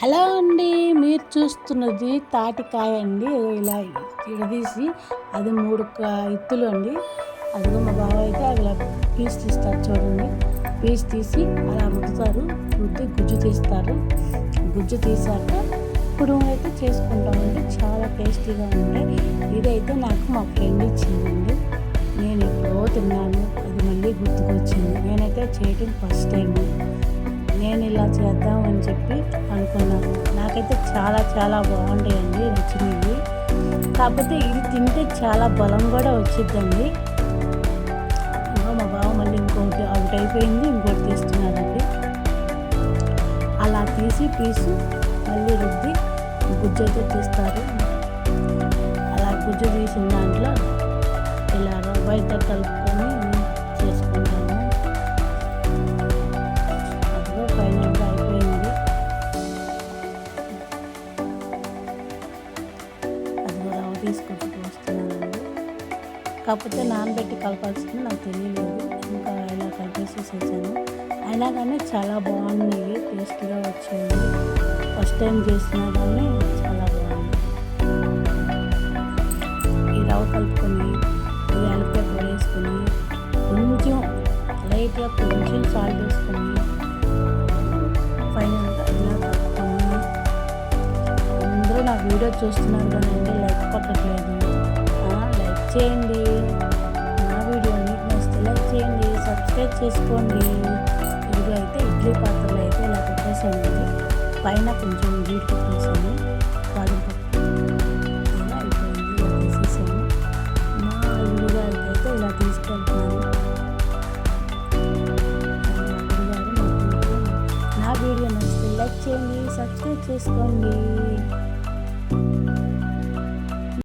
Hello అండి మీరు చూస్తున్నది తాటికాయ అండి. ఇలా విడదీసి అది మూడు ఇత్తులు అండి. అదిగో మా బావ అయితే అలా పీస్ తీస్తారు చూడండి. పీస్ తీసి అలా రుద్దుతారు రుద్ది గుజ్జు తీస్తారు. గుజ్జు తీసాక ఇప్పుడు అయితే చేసుకుంటామండి. చాలా టేస్టీగా ఉంటాయి. ఇదైతే నాకు మా ఫ్రెండ్ ఇచ్చిందండి. నేను ఎప్పుడో తిన్నాను. అది మళ్ళీ గుర్తుకొచ్చింది. నేనైతే చేయటం ఫస్ట్ టైం నేను ఇలా చేద్దామని చెప్పి అనుకున్నాను. నాకైతే చాలా చాలా బాగుంటాయండి నచ్చినవి కాకపోతే ఇది తింటే చాలా బలం కూడా వచ్చిద్దండి. మా బావ మళ్ళీ ఇంకొకటి అవుట్ అయిపోయింది ఇంకోటి తీస్తున్నాడండి. అలా తీసి పీసు మళ్ళీ రుద్ది గుజ్జు తీస్తారు. అలా గుజ్జు తీసిన దాంట్లో ఇలా రవ్వ కలుపుకొని తీసుకొచ్చి పోస్తున్నానండి కాకపోతే నానబెట్టి కలపాల్సింది నాకు తెలియలేదు. ఇంకా ఇలా కలిపేసేసేసాను అయినా కానీ చాలా బాగున్నాయి టేస్ట్గా వచ్చింది. ఫస్ట్ టైం చేసినా కానీ చాలా బాగుంది. ఈ రవ్వ కలుపుకొని ఈ యాలక్కాయ పొడి వేసుకొని కొంచెం లైట్గా కొంచెం సాల్ట్ వేసుకొని వీడియో చూస్తున్నారు కానీ అంటే లైక్ పట్టట్లేదు లైక్ చేయండి. నా వీడియో మీకు నచ్చితే లైక్ చేయండి సబ్స్క్రైబ్ చేసుకోండి. ఇదిగో అయితే ఇడ్లీ పాత్రలు అయితే ఇలా పెట్టేసానండి పైన కొంచెం జీడిపప్పు వేసాను బాదం పప్పు ఇలా అయిపోయింది ఇలా మా అల్లుడు అయితే ఇలా తీసుకెళ్తున్నాను. నా వీడియో నచ్చితే లైక్ చేయండి సబ్స్క్రైబ్ చేసుకోండి. Música